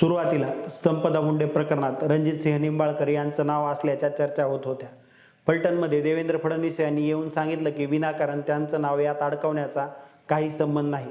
सुरुवातीला संपदा मुंडे प्रकरणात रणजितसिंह निंबाळकर यांचं नाव असल्याच्या चर्चा होत होत्या. फलटणमध्ये देवेंद्र फडणवीस यांनी येऊन सांगितलं की विनाकारण त्यांचं नाव यात अडकवण्याचा काही संबंध नाही.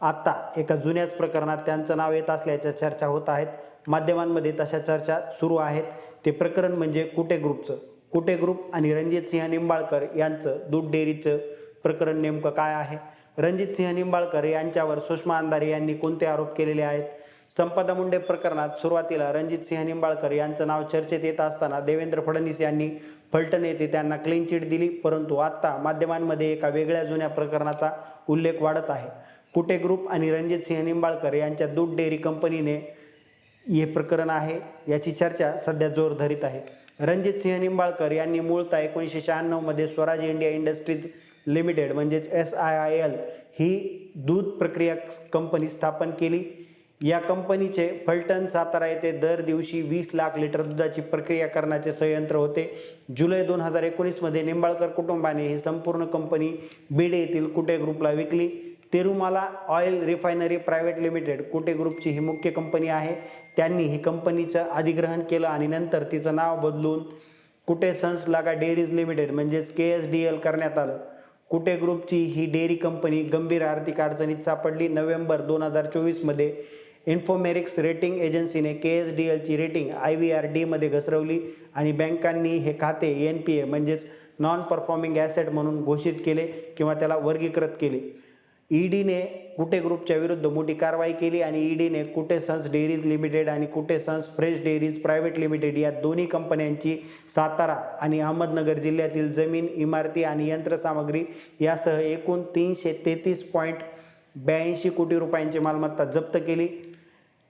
आत्ता एका जुन्याच प्रकरणात त्यांचं नाव येत असल्याच्या चर्चा होत आहेत. माध्यमांमध्ये तशा चर्चा सुरू आहेत. ते प्रकरण म्हणजे कुटे ग्रुपचं. कुटे ग्रुप आणि रणजितसिंह निंबाळकर यांचं दूध डेअरीचं प्रकरण नेमकं काय आहे? रणजितसिंह निंबाळकर यांच्यावर सुषमा अंधारे यांनी कोणते आरोप केलेले आहेत? संपदा मुंडे प्रकरणात सुरुवातीला रणजित सिंह निंबाळकर यांचं नाव चर्चेत येत असताना देवेंद्र फडणवीस यांनी फलटण येथे त्यांना क्लीन चिट दिली परंतु आत्ता माध्यमांमध्ये एका वेगळ्या जुन्या प्रकरणाचा उल्लेख वाढत आहे. कुटे ग्रुप आणि रणजित सिंह निंबाळकर यांच्या दूध डेअरी कंपनीने हे प्रकरण आहे याची चर्चा सध्या जोर धरीत आहे. रणजितसिंह निंबाळकर यांनी मूळतः एकोणीसशे शहाण्णवमध्ये स्वराज इंडिया इंडस्ट्रीज लिमिटेड म्हणजेच एस आय आय एल ही दूध प्रक्रिया कंपनी स्थापन केली. या कंपनीचे फलटण सातारा येथे दर दिवशी वीस लाख लिटर दुधाची प्रक्रिया करण्याचे संयंत्र होते. जुलै दोन हजार एकोणीसमध्ये निंबाळकर कुटुंबाने ही संपूर्ण कंपनी बीड येथील कुटे ग्रुपला विकली. Tirumala oil refinery private limited Kute ग्रुपची ही मुख्य कंपनी आहे. त्यांनी ही कंपनीचं अधिग्रहण केलं आणि नंतर तिचं नाव बदलून कुटे सन्स लागा डेअरीज लिमिटेड म्हणजेच के एस डी एल करण्यात आलं. कुटे ग्रुपची ही डेअरी कंपनी गंभीर आर्थिक अडचणीत सापडली. नोव्हेंबर दोन हजार चोवीसमध्ये इन्फोमेरिक्स रेटिंग एजन्सीने के एस डी एलची रेटिंग आय व्ही आर डीमध्ये घसरवली आणि बँकांनी हे खाते एन पी ए म्हणजेच नॉन परफॉर्मिंग ॲसेट म्हणून घोषित केले किंवा त्याला वर्गीकृत केले. ईडीने कुटे ग्रुपच्या विरुद्ध मोठी कारवाई केली आणि ईडीने कुटे सन्स डेअरीज लिमिटेड आणि Kute sons fresh dairies private limited या दोन्ही कंपन्यांची सातारा आणि अहमदनगर जिल्ह्यातील जमीन इमारती आणि यंत्रसामग्री यासह एकूण तीनशे तेहतीस पॉईंट ब्याऐंशी कोटी रुपयांची मालमत्ता जप्त केली.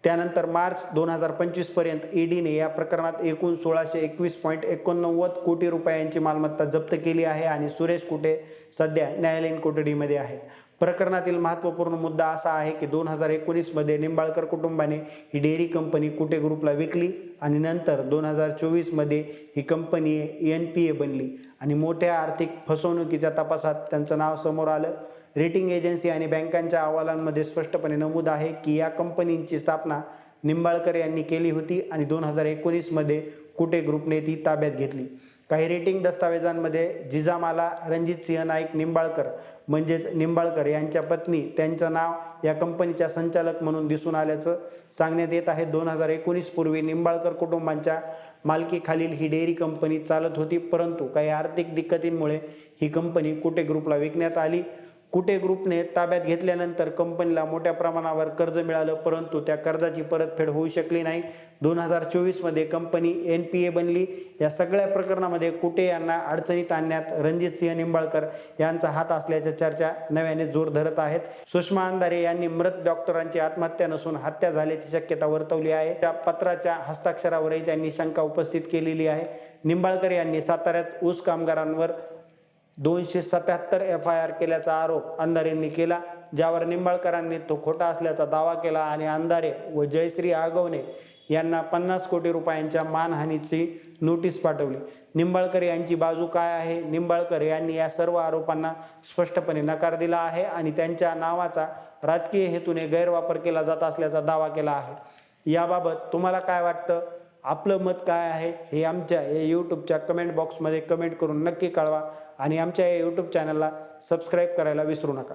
त्यानंतर मार्च दोन हजार पंचवीसपर्यंत ईडीने या प्रकरणात एकूण सोळाशे एकवीस पॉईंट एकोणनव्वद कोटी रुपयांची मालमत्ता जप्त केली आहे आणि सुरेश कुटे सध्या न्यायालयीन कोठडीमध्ये आहेत. प्रकरणातील महत्त्वपूर्ण मुद्दा असा आहे की दोन हजार एकोणीसमध्ये निंबाळकर कुटुंबाने ही डेअरी कंपनी कुटे ग्रुपला विकली आणि नंतर दोन हजार चोवीसमध्ये ही कंपनी एन पी ए बनली आणि मोठ्या आर्थिक फसवणुकीच्या तपासात त्यांचं नाव समोर आलं. रेटिंग एजन्सी आणि बँकांच्या अहवालांमध्ये स्पष्टपणे नमूद आहे की या कंपनींची स्थापना निंबाळकर यांनी केली होती आणि दोन हजार एकोणीसमध्ये कुटे ग्रुपने ती ताब्यात घेतली. काही रेटिंग दस्तावेजांमध्ये जिजामाला रणजित सिंह नाईक निंबाळकर म्हणजेच निंबाळकर यांच्या पत्नी त्यांचं नाव या कंपनीच्या संचालक म्हणून दिसून आल्याचं सांगण्यात येत आहे. दोन हजार एकोणीस पूर्वी निंबाळकर कुटुंबांच्या मालकीखालील ही डेअरी कंपनी चालत होती परंतु काही आर्थिक दिक्कतींमुळे ही कंपनी कुटे ग्रुपला विकण्यात आली. कुटे ग्रुपने ताब्यात घेतल्यानंतर कंपनीला मोठ्या प्रमाणावर कर्ज मिळालं परंतु त्या कर्जाची परतफेड होऊ शकली नाही. दोन हजार चोवीसमध्ये कंपनी एन पी ए बनली. या सगळ्या प्रकरणामध्ये कुटे यांना अडचणीत आणण्यात रणजित सिंह निंबाळकर यांचा हात असल्याच्या चर्चा नव्याने जोर धरत आहेत. सुषमा अंधारे यांनी मृत डॉक्टरांची आत्महत्या नसून हत्या झाल्याची शक्यता वर्तवली आहे. त्या पत्राच्या हस्ताक्षरावरही त्यांनी शंका उपस्थित केलेली आहे. निंबाळकर यांनी साताऱ्यात ऊस कामगारांवर दोनशे सत्याहत्तर एफ आय आर केल्याचा आरोप अंधारेंनी केला ज्यावर निंबाळकरांनी तो खोटा असल्याचा दावा केला आणि अंधारे व जयश्री आगवणे यांना पन्नास कोटी रुपयांच्या मानहानीची नोटीस पाठवली. निंबाळकर यांची बाजू काय आहे? निंबाळकर यांनी या सर्व आरोपांना स्पष्टपणे नकार दिला आहे आणि त्यांच्या नावाचा राजकीय हेतूने गैरवापर केला जात असल्याचा दावा केला आहे. याबाबत तुम्हाला काय वाटतं? आपलं मत काय आहे हे आमच्या या यूट्यूबच्या कमेंट बॉक्समध्ये कमेंट करून नक्की कळवा. आणि आमच्या या यूट्यूब चॅनलला सबस्क्राईब करायला विसरू नका.